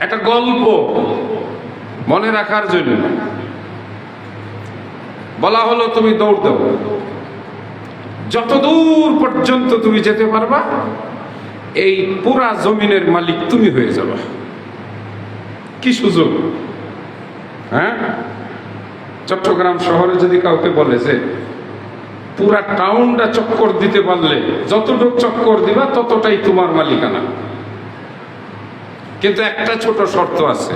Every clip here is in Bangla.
একটা গল্প মনে রাখার জন্য। বলা হলো, তুমি দৌড় দাও। যতদূর পর্যন্ত তুমি যেতে পারবা, এই পুরা জমিনের মালিক তুমি হয়ে যাবা। কি সুযোগ হ্যাঁ? চট্টগ্রাম শহরে যদি কাউকে বলে যে, পুরা টাউনটা চক্কর দিতে পারলে, যতটুক চক্কর দিবা, ততটাই তোমার মালিকানা। কিন্তু একটা ছোট শর্ত আছে।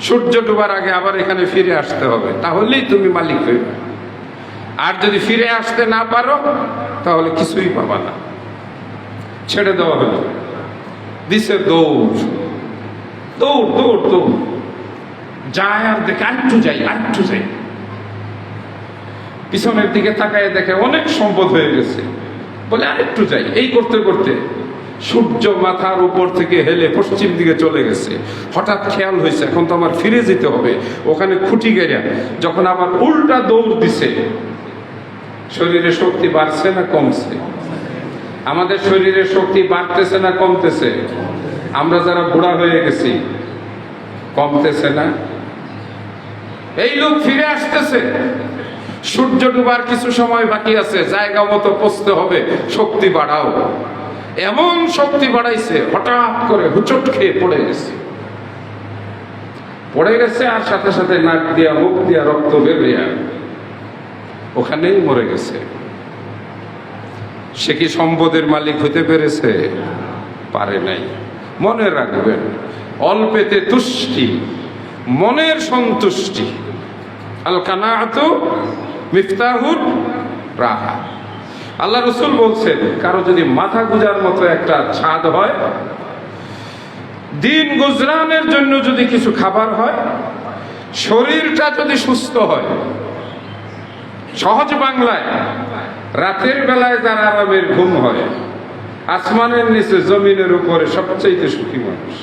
সূর্য ডুবার আগে আবার এখানে ফিরে আসতে হবে। তাহলেই তুমি মালিক হইবে আর যদি ফিরে আসতে না পারো, তাহলে কিছুই পাবা না। ছেড়ে দেওয়া হলো। দিছে দৌড়। দৌড় দৌড় দৌড়। যায় আর দেখে আরেকটু যাই আরেকটু যাই। পিছনের দিকে তাকায় দেখে অনেক সম্পদ হয়ে গেছে। বলে আরেকটু যাই। এই করতে করতে সূর্য মাথার উপর থেকে হেলে পশ্চিম দিকে চলে গেছে। হঠাৎ খেয়াল হয়েছে, এখন তো আমার ফিরে যেতে হবে। ওখানে খুঁটি গেরা যখন আমার উল্টা দৌড় দিছে শরীরে শক্তি বাড়ছে না কমছে? আমাদের শরীরে শক্তি বাড়তেছে না কমতেছে? আমরা যারা বুড়া হয়ে গেছি, কমতেছে না? এই লোক ফিরে আসতেছে। সূর্য ডুবার কিছু সময় বাকি আছে, জায়গা মতো পচতে হবে, শক্তি বাড়াও। এমন শক্তি বাড়াইছে, হঠাৎ করে হুচট খেয়ে পড়ে গেছে। পড়ে গেছে আর সাথে সাথে নাক দিয়া, মুখ দিয়া রক্ত বেরিয়ে ওখানেই মরে গেছে। সে কি সম্পদের মালিক হতে পেরেছে? পারে নাই। মনে রাখবেন, অল্পেতে তুষ্টি, মনের সন্তুষ্টি। আল কানাআতু মিফতাহুর রাহা। আল্লাহ রসুল বলছেন, কারও যদি মাথা গুজার মতো একটা ছাদ হয়, দিন গুজরানের জন্য যদি কিছু খাবার হয়, শরীরটা যদি সুস্থ হয়, সহজ বাংলায়, রাতের বেলায় যার আরামের ঘুম হয়, আসমানের নিচে জমিনের উপরে সবচেয়ে সুখী মানুষ।